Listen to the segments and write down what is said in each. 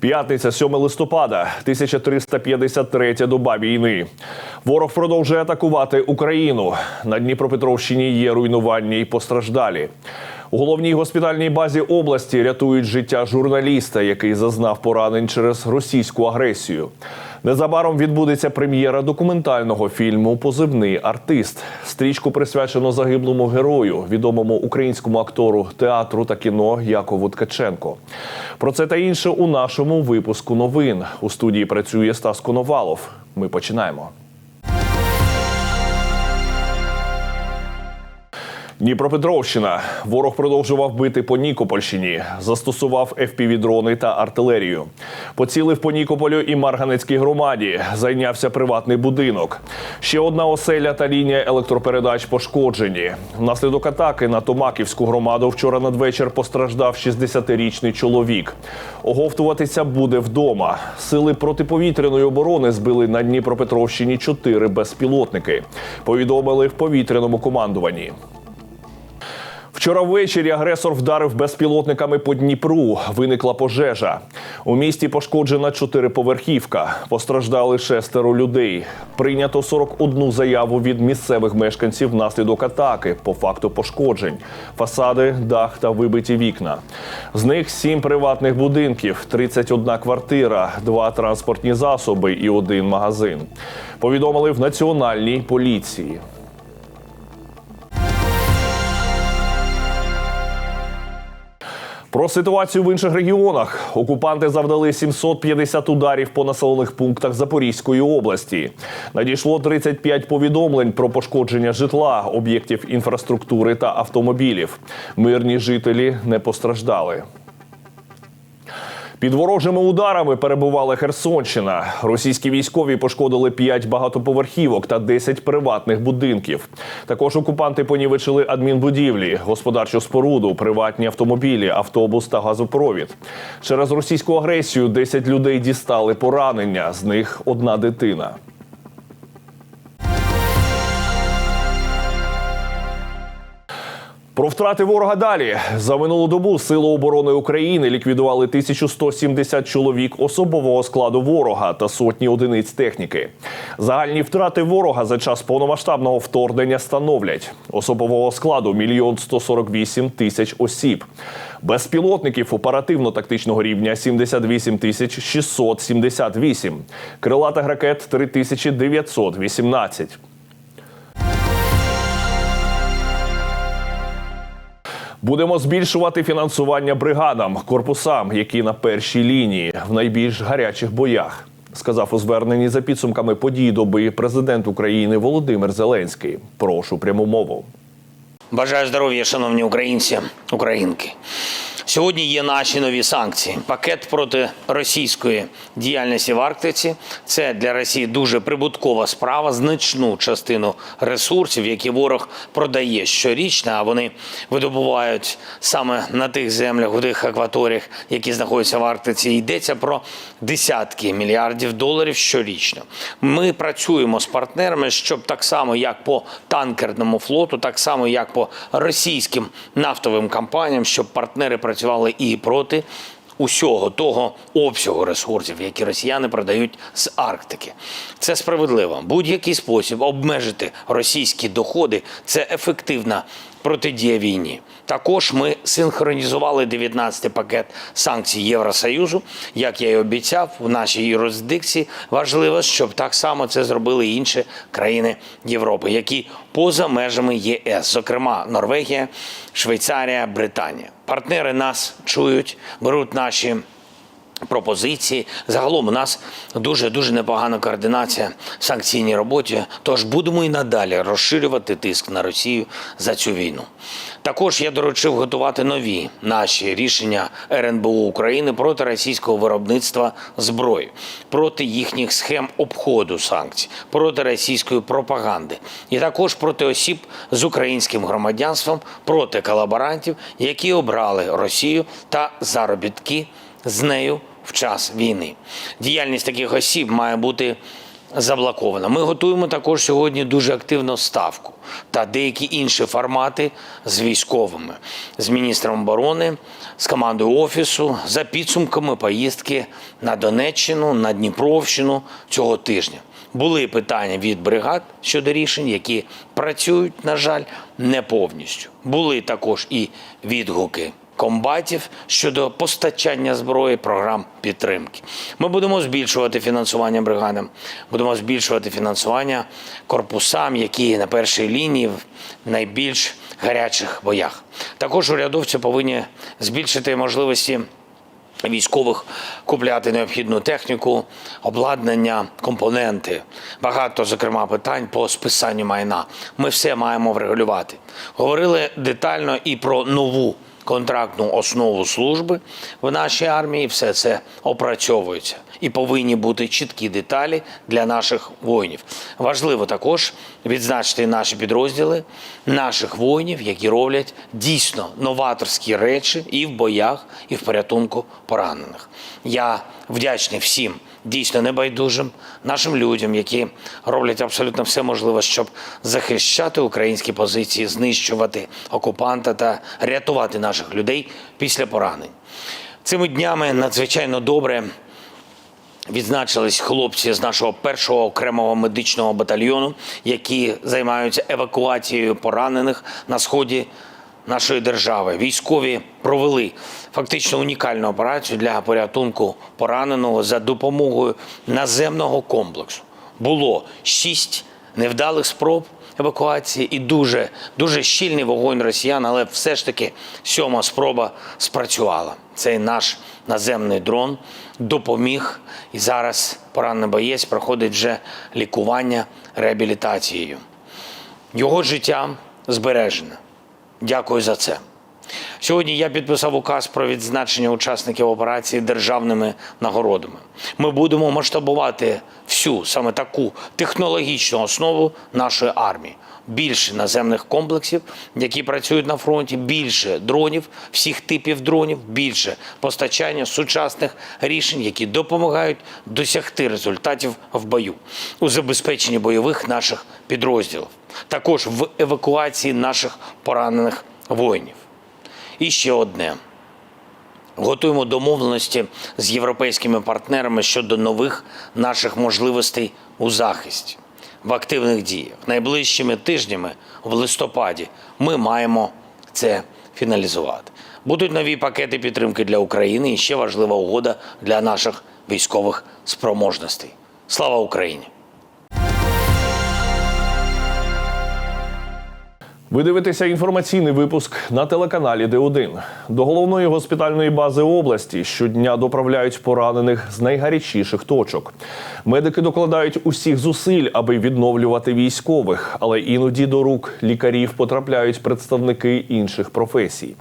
П'ятниця, 7 листопада, 1353 доба війни. Ворог продовжує атакувати Україну. На Дніпропетровщині є руйнування і постраждалі. У головній госпітальній базі області рятують життя журналіста, який зазнав поранень через російську агресію. Незабаром відбудеться прем'єра документального фільму Позивний артист. Стрічку присвячено загиблому герою, відомому українському актору театру та кіно Якову Ткаченко. Про це та інше у нашому випуску новин. У студії працює Стас Коновалов. Ми починаємо. Дніпропетровщина. Ворог продовжував бити по Нікопольщині, застосував FPV-дрони та артилерію. Поцілив по Нікополю і Марганецькій громаді. Зайнявся приватний будинок. Ще одна оселя та лінія електропередач пошкоджені. Внаслідок атаки на Томаківську громаду вчора надвечір постраждав 60-річний чоловік. Оговтуватися буде вдома. Сили протиповітряної оборони збили на Дніпропетровщині чотири безпілотники. Повідомили в повітряному командуванні. Вчора ввечері агресор вдарив безпілотниками по Дніпру. Виникла пожежа. У місті пошкоджена чотириповерхівка. Постраждали шестеро людей. Прийнято 41 заяву від місцевих мешканців внаслідок атаки по факту пошкоджень, фасади, дах та вибиті вікна. З них сім приватних будинків, 31 квартира, два транспортні засоби і один магазин. Повідомили в національній поліції. Про ситуацію в інших регіонах окупанти завдали 750 ударів по населених пунктах Запорізької області. Надійшло 35 повідомлень про пошкодження житла, об'єктів інфраструктури та автомобілів. Мирні жителі не постраждали. Під ворожими ударами перебувала Херсонщина. Російські військові пошкодили 5 багатоповерхівок та 10 приватних будинків. Також окупанти понівечили адмінбудівлі, господарчу споруду, приватні автомобілі, автобус та газопровід. Через російську агресію 10 людей дістали поранення, з них одна дитина. Про втрати ворога далі за минулу добу Сили оборони України ліквідували 1170 чоловік особового складу ворога та сотні одиниць техніки. Загальні втрати ворога за час повномасштабного вторгнення становлять особового складу 1 148 тисяч осіб. Безпілотників оперативно-тактичного рівня 78 тисяч 678. Крилатих ракет 3918. Будемо збільшувати фінансування бригадам, корпусам, які на першій лінії в найбільш гарячих боях. Сказав у зверненні за підсумками подій доби президент України Володимир Зеленський. Прошу пряму мову. Бажаю здоров'я, шановні українці, українки. Сьогодні є наші нові санкції. Пакет проти російської діяльності в Арктиці. Це для Росії дуже прибуткова справа. Значну частину ресурсів, які ворог продає щорічно, а вони видобувають саме на тих землях, у тих акваторіях, які знаходяться в Арктиці. Йдеться про десятки мільярдів доларів щорічно. Ми працюємо з партнерами, щоб так само, як по танкерному флоту, так само як по російським нафтовим компаніям, щоб партнери працювали і проти усього того обсягу ресурсів, які росіяни продають з Арктики. Це справедливо. Будь-який спосіб обмежити російські доходи це ефективна протидія війні. Також ми синхронізували 19-й пакет санкцій Євросоюзу. Як я і обіцяв, в нашій юрисдикції важливо, щоб так само це зробили інші країни Європи, які поза межами ЄС, зокрема Норвегія, Швейцарія, Британія. Партнери нас чують, беруть наші пропозиції. Загалом у нас дуже дуже непогана координація в санкційній роботі. Тож будемо і надалі розширювати тиск на Росію за цю війну. Також я доручив готувати нові наші рішення РНБО України проти російського виробництва зброї, проти їхніх схем обходу санкцій, проти російської пропаганди, і також проти осіб з українським громадянством, проти колаборантів, які обрали Росію та заробітки з нею в час війни. Діяльність таких осіб має бути заблокована. Ми готуємо також сьогодні дуже активно ставку та деякі інші формати з військовими, з міністром оборони, з командою офісу за підсумками поїздки на Донеччину, на Дніпровщину цього тижня. Були питання від бригад щодо рішень, які працюють, на жаль, не повністю. Були також і відгуки комбатів щодо постачання зброї, програм підтримки. Ми будемо збільшувати фінансування бригадам, будемо збільшувати фінансування корпусам, які на першій лінії в найбільш гарячих боях. Також урядовці повинні збільшити можливості військових купляти необхідну техніку, обладнання, компоненти. Багато, зокрема, питань по списанню майна. Ми все маємо врегулювати. Говорили детально і про нову контрактну основу служби в нашій армії. Все це опрацьовується. І повинні бути чіткі деталі для наших воїнів. Важливо також відзначити наші підрозділи, наших воїнів, які роблять дійсно новаторські речі і в боях, і в порятунку поранених. Я вдячний всім дійсно небайдужим нашим людям, які роблять абсолютно все можливе, щоб захищати українські позиції, знищувати окупанта та рятувати наших людей після поранень. Цими днями надзвичайно добре відзначились хлопці з нашого першого окремого медичного батальйону, які займаються евакуацією поранених на сході нашої держави. Військові провели фактично унікальну операцію для порятунку пораненого за допомогою наземного комплексу. Було шість невдалих спроб евакуації і дуже, дуже щільний вогонь росіян, але все ж таки сьома спроба спрацювала. Цей наш наземний дрон допоміг, і зараз поранений боєць проходить вже лікування реабілітацією. Його життя збережене. Дякую за це. Сьогодні я підписав указ про відзначення учасників операції державними нагородами. Ми будемо масштабувати всю саме таку технологічну основу нашої армії. Більше наземних комплексів, які працюють на фронті, більше дронів, всіх типів дронів, більше постачання сучасних рішень, які допомагають досягти результатів в бою у забезпеченні бойових наших підрозділів, також в евакуації наших поранених воїнів. І ще одне. Готуємо домовленості з європейськими партнерами щодо нових наших можливостей у захисті, в активних діях. Найближчими тижнями, в листопаді, ми маємо це фіналізувати. Будуть нові пакети підтримки для України і ще важлива угода для наших військових спроможностей. Слава Україні! Ви дивитеся інформаційний випуск на телеканалі Д1. До головної госпітальної бази області щодня доправляють поранених з найгарячіших точок. Медики докладають усіх зусиль, аби відновлювати військових, але іноді до рук лікарів потрапляють представники інших професій.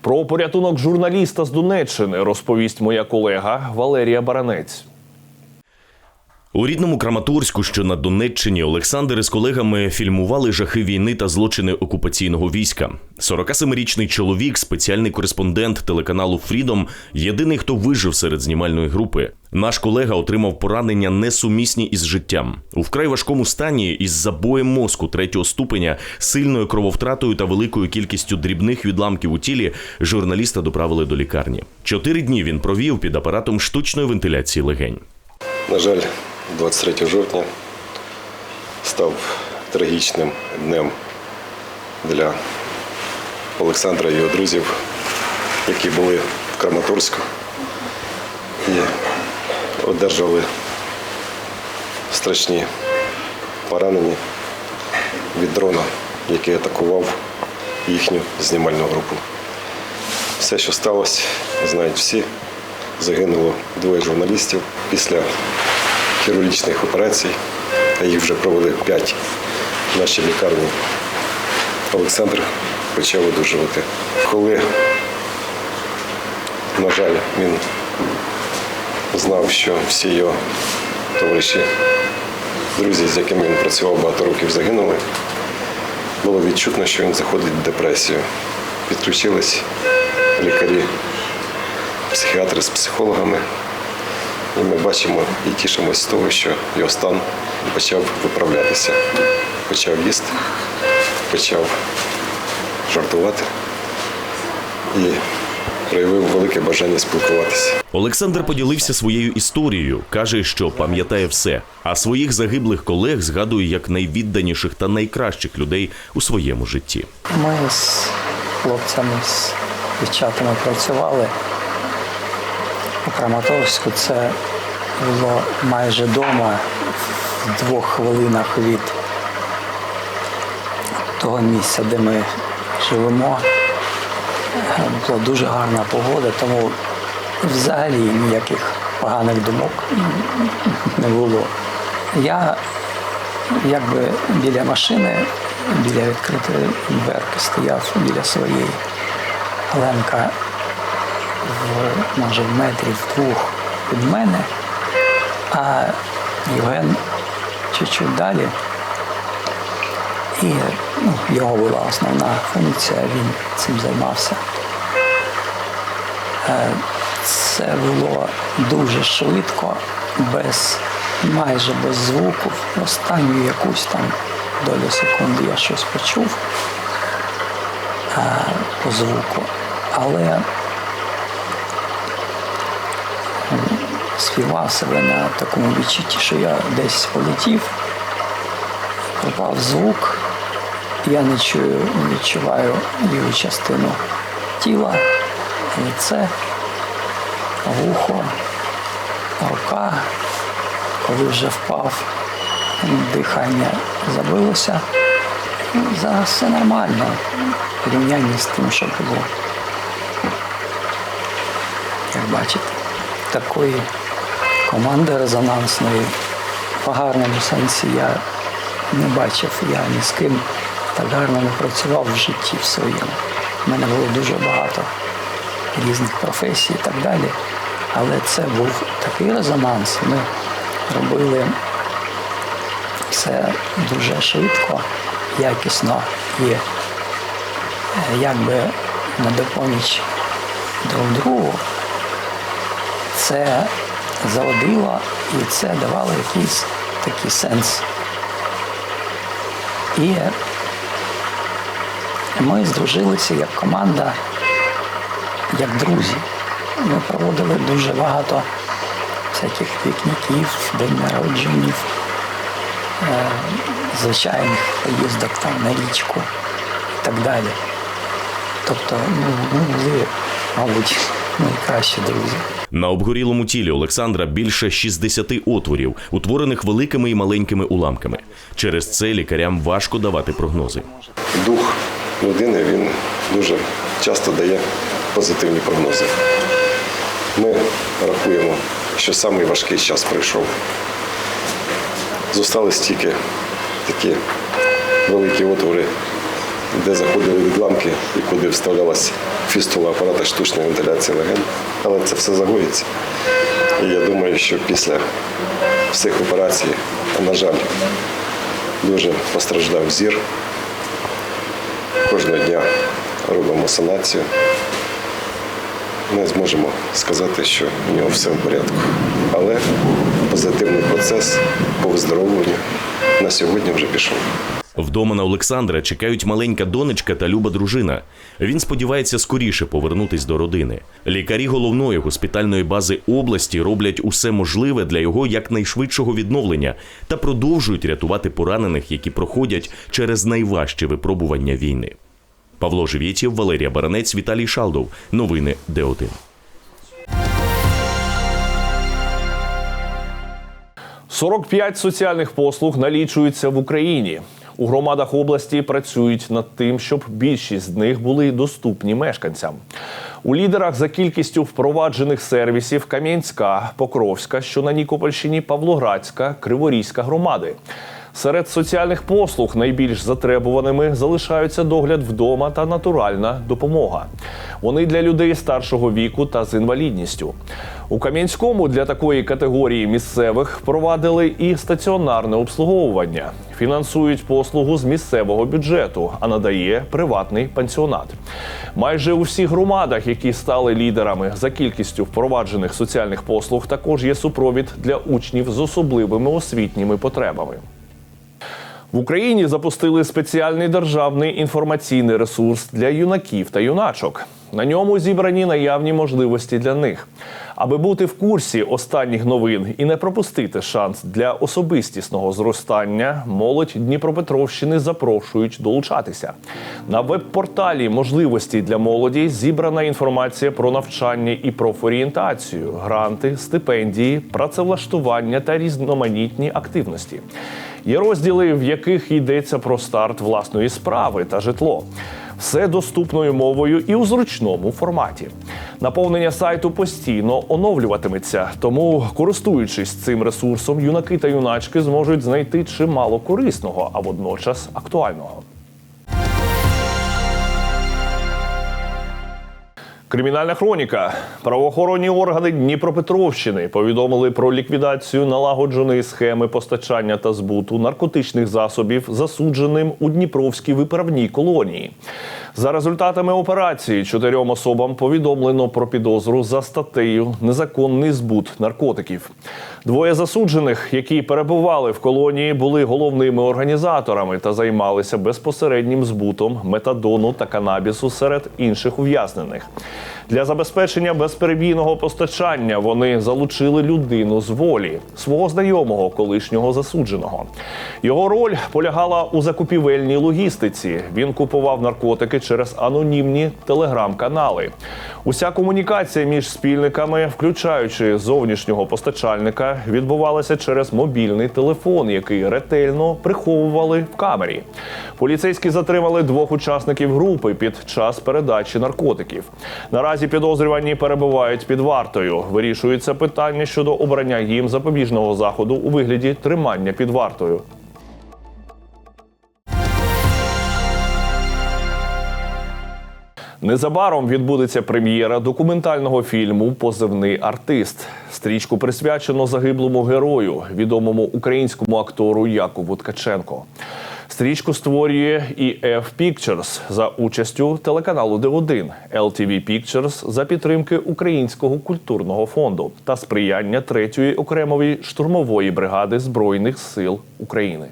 Про порятунок журналіста з Донеччини розповість моя колега Валерія Баранець. У рідному Краматорську, що на Донеччині, Олександр із колегами фільмували жахи війни та злочини окупаційного війська. 47-річний чоловік, спеціальний кореспондент телеканалу Фрідом, єдиний, хто вижив серед знімальної групи. Наш колега отримав поранення несумісні із життям у вкрай важкому стані із забоєм мозку третього ступеня, сильною крововтратою та великою кількістю дрібних відламків у тілі. Журналіста доправили до лікарні. Чотири дні він провів під апаратом штучної вентиляції легень. На жаль, 23 жовтня став трагічним днем для Олександра і його друзів, які були в Краматорську і одержали страшні поранення від дрона, який атакував їхню знімальну групу. Все, що сталося, знають всі. Загинуло двоє журналістів після хірургічних операцій, їх вже провели п'ять в нашій лікарні. Олександр почав одужувати. Коли, на жаль, він знав, що всі його товариші, друзі, з якими він працював багато років, загинули, було відчутно, що він заходить в депресію. Підключились лікарі, психіатри з психологами. І ми бачимо і тішимося з того, що його стан почав виправлятися. Почав їсти, почав жартувати і проявив велике бажання спілкуватися. Олександр поділився своєю історією, каже, що пам'ятає все, а своїх загиблих колег згадує як найвідданіших та найкращих людей у своєму житті. Ми з хлопцями, з дівчатами працювали у Краматорську. Це було майже вдома в двох хвилинах від того місця, де ми живемо. Е, Була дуже гарна погода, тому взагалі ніяких поганих думок не було. Я якби біля машини, біля відкритої дверки стояв біля своєї. Ленка в, може в метрів двох від мене, а Євген чуть-чуть далі. І ну, його була основна функція, він цим займався. Е, Це було дуже швидко, без, майже без звуку. Останню якусь там долю секунди я щось почув е, по звуку, але співав себе на такому відчутті, що я десь полетів, пропав звук, я не чую, не відчуваю ліву частину тіла, лице, вухо, рука. Коли вже впав, дихання забилося. Ну, Зараз все нормально в порівнянні з тим, що було. Як бачите, такої команди резонансної в гарному сенсі я не бачив. Я ні з ким так гарно не працював в житті в своєму. У мене було дуже багато різних професій і так далі. Але це був такий резонанс. Ми робили все дуже швидко, якісно і е, якби на допоміч друг другу. Це заводило і це давало якийсь такий сенс. І ми здружилися як команда, як друзі. Ми проводили дуже багато всяких пікніків, день народженів, е, звичайних поїздок там на річку і так далі. Тобто ну, ми були, мабуть, найкращі друзі. На обгорілому тілі Олександра більше 60 отворів, утворених великими і маленькими уламками. Через це лікарям важко давати прогнози. Дух людини він дуже часто дає позитивні прогнози. Ми рахуємо, що самий важкий час пройшов. Зостались тільки такі великі отвори, де заходили відламки і куди вставлялась фістула апарата штучної вентиляції легень. Але це все загоїться. І я думаю, що після всіх операцій, на жаль, дуже постраждав зір. Кожного дня робимо санацію. Ми зможемо сказати, що у нього все в порядку. Але позитивний процес по виздоровленню на сьогодні вже пішов. Вдома на Олександра чекають маленька донечка та люба дружина. Він сподівається скоріше повернутись до родини. Лікарі головної госпітальної бази області роблять усе можливе для його якнайшвидшого відновлення та продовжують рятувати поранених, які проходять через найважчі випробування війни. Павло Живєтєв, Валерія Баранець, Віталій Шалдов. Новини Д1. – 45 соціальних послуг налічуються в Україні. У громадах області працюють над тим, щоб більшість з них були доступні мешканцям. У лідерах за кількістю впроваджених сервісів Кам'янська, Покровська, що на Нікопольщині, Павлоградська, Криворізька громади. Серед соціальних послуг найбільш затребуваними залишаються догляд вдома та натуральна допомога. Вони для людей старшого віку та з інвалідністю. У Кам'янському для такої категорії місцевих провадили і стаціонарне обслуговування. Фінансують послугу з місцевого бюджету, а надає приватний пансіонат. Майже у всіх громадах, які стали лідерами за кількістю впроваджених соціальних послуг, також є супровід для учнів з особливими освітніми потребами. В Україні запустили спеціальний державний інформаційний ресурс для юнаків та юначок. На ньому зібрані наявні можливості для них. Аби бути в курсі останніх новин і не пропустити шанс для особистісного зростання, молодь Дніпропетровщини запрошують долучатися. На веб-порталі можливості для молоді зібрана інформація про навчання і профорієнтацію, гранти, стипендії, працевлаштування та різноманітні активності. Є розділи, в яких йдеться про старт власної справи та житло. Все доступною мовою і у зручному форматі. Наповнення сайту постійно оновлюватиметься, тому, користуючись цим ресурсом, юнаки та юначки зможуть знайти чимало корисного, а водночас актуального. Кримінальна хроніка. Правоохоронні органи Дніпропетровщини повідомили про ліквідацію налагодженої схеми постачання та збуту наркотичних засобів засудженим у Дніпровській виправній колонії. За результатами операції чотирьом особам повідомлено про підозру за статтею Незаконний збут наркотиків. Двоє засуджених, які перебували в колонії, були головними організаторами та займалися безпосереднім збутом метадону та канабісу серед інших ув'язнених. Для забезпечення безперебійного постачання вони залучили людину з волі свого знайомого колишнього засудженого. Його роль полягала у закупівельній логістиці. Він купував наркотики через анонімні телеграм-канали. Уся комунікація між спільниками, включаючи зовнішнього постачальника, відбувалася через мобільний телефон, який ретельно приховували в камері. Поліцейські затримали двох учасників групи під час передачі наркотиків. Наразі підозрювані перебувають під вартою. Вирішується питання щодо обрання їм запобіжного заходу у вигляді тримання під вартою. Незабаром відбудеться прем'єра документального фільму Позивний артист. Стрічку присвячено загиблому герою, відомому українському актору Якову Ткаченко. Стрічку створює EF Pictures за участю телеканалу Д1, LTV Pictures за підтримки Українського культурного фонду та сприяння третьої окремої штурмової бригади Збройних сил України.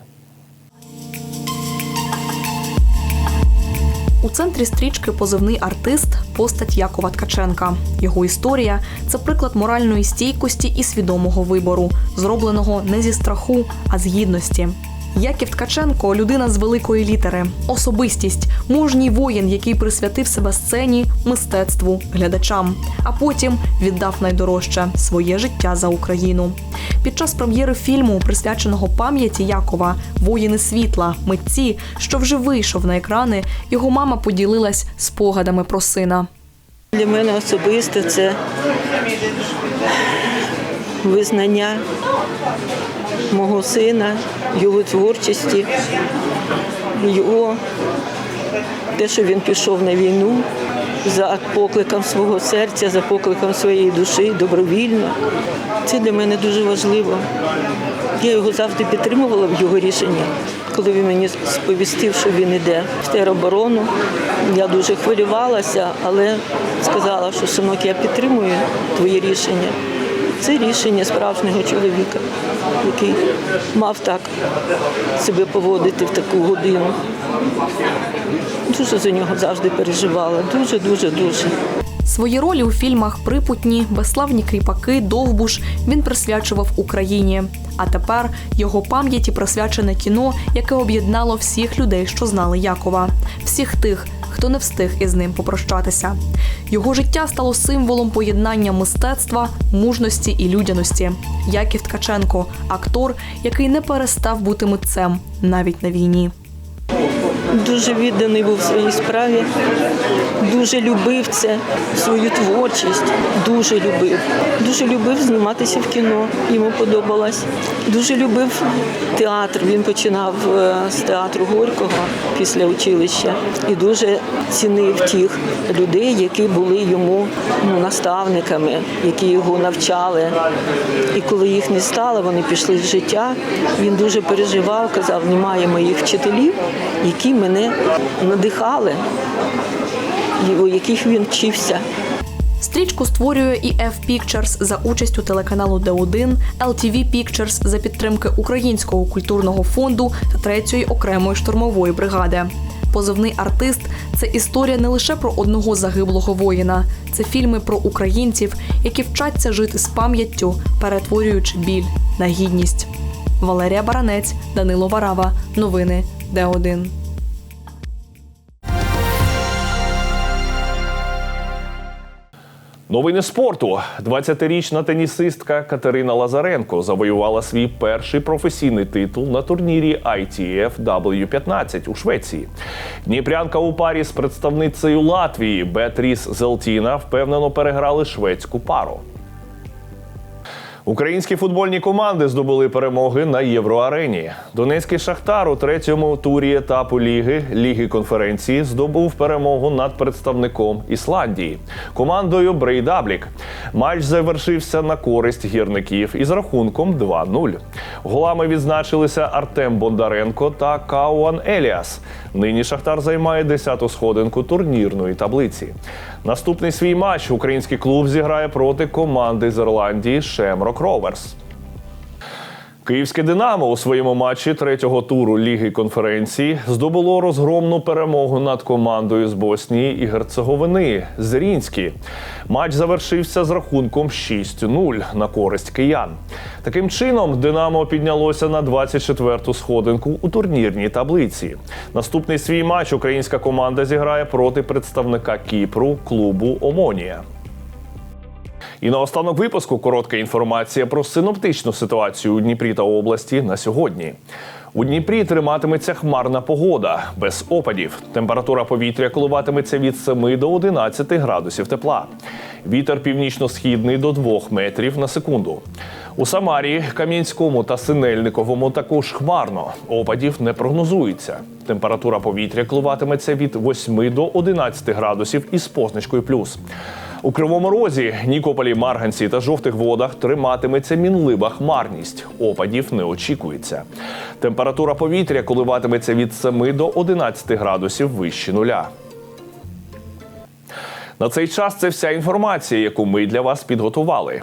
У центрі стрічки позивний артист постать Якова Ткаченка. Його історія це приклад моральної стійкості і свідомого вибору, зробленого не зі страху, а з гідності. Яків Ткаченко людина з великої літери, особистість, мужній воїн, який присвятив себе сцені, мистецтву, глядачам, а потім віддав найдорожче своє життя за Україну. Під час прем'єри фільму, присвяченого пам'яті Якова, воїни світла, митці, що вже вийшов на екрани, його мама поділилась спогадами про сина. Для мене особисто це визнання мого сина, його творчості, його те, що він пішов на війну за покликом свого серця, за покликом своєї душі, добровільно. Це для мене дуже важливо. Я його завжди підтримувала в його рішенні. Коли він мені сповістив, що він йде в тероборону, я дуже хвилювалася, але сказала, що синок, я підтримую твоє рішення. Це рішення справжнього чоловіка, який мав так себе поводити в таку годину. Дуже за нього завжди переживала. Дуже, дуже, дуже. Свої ролі у фільмах Припутні, Безславні кріпаки, Довбуш він присвячував Україні. А тепер його пам'яті присвячене кіно, яке об'єднало всіх людей, що знали Якова, всіх тих, хто не встиг із ним попрощатися. Його життя стало символом поєднання мистецтва, мужності і людяності. Яків Ткаченко актор, який не перестав бути митцем навіть на війні. Дуже відданий був своїй справі, дуже любив це, свою творчість, дуже любив. Дуже любив зніматися в кіно, йому подобалось. Дуже любив театр. Він починав е, з театру Горького після училища і дуже цінив тих людей, які були йому ну, наставниками, які його навчали. І коли їх не стало, вони пішли з життя. Він дуже переживав, казав, немає моїх вчителів, які мене надихали, у яких він вчився. Стрічку створює і F Pictures за участю телеканалу Д1, LTV Pictures за підтримки Українського культурного фонду та третьої окремої штурмової бригади. Позивний артист це історія не лише про одного загиблого воїна, це фільми про українців, які вчаться жити з пам'яттю, перетворюючи біль на гідність. Валерія Баранець, Данило Варава. Новини Д1. Новини спорту. 20-річна тенісистка Катерина Лазаренко завоювала свій перший професійний титул на турнірі ITF W15 у Швеції. Дніпрянка у парі з представницею Латвії Бетріс Зелтіна впевнено переграли шведську пару. Українські футбольні команди здобули перемоги на євроарені. Донецький Шахтар у третьому турі етапу ліги Ліги конференції здобув перемогу над представником Ісландії командою Брейдаблік. Матч завершився на користь гірників із рахунком 2-0. Голами відзначилися Артем Бондаренко та Кауан Еліас. Нині Шахтар займає 10-ту сходинку турнірної таблиці. Наступний свій матч український клуб зіграє проти команди з Ірландії Шемрок Роверс. Київське Динамо у своєму матчі третього туру Ліги конференції здобуло розгромну перемогу над командою з Боснії і Герцеговини Зрінські. Матч завершився з рахунком 6-0 на користь киян. Таким чином, Динамо піднялося на 24-ту сходинку у турнірній таблиці. Наступний свій матч українська команда зіграє проти представника Кіпру клубу Омонія. І наостанок випуску коротка інформація про синоптичну ситуацію у Дніпрі та області на сьогодні. У Дніпрі триматиметься хмарна погода без опадів. Температура повітря коливатиметься від 7 до 11 градусів тепла. Вітер північно-східний до 2 метрів на секунду. У Самарі, Кам'янському та Синельниковому також хмарно. Опадів не прогнозується. Температура повітря коливатиметься від 8 до 11 градусів із позначкою плюс. У Кривому Розі, Нікополі, Марганці та жовтих водах триматиметься мінлива хмарність. Опадів не очікується. Температура повітря коливатиметься від 7 до 11 градусів вище нуля. На цей час це вся інформація, яку ми для вас підготували.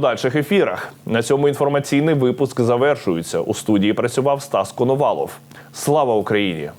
подальших ефірах. На цьому інформаційний випуск завершується. У студії працював Стас Коновалов. Слава Україні!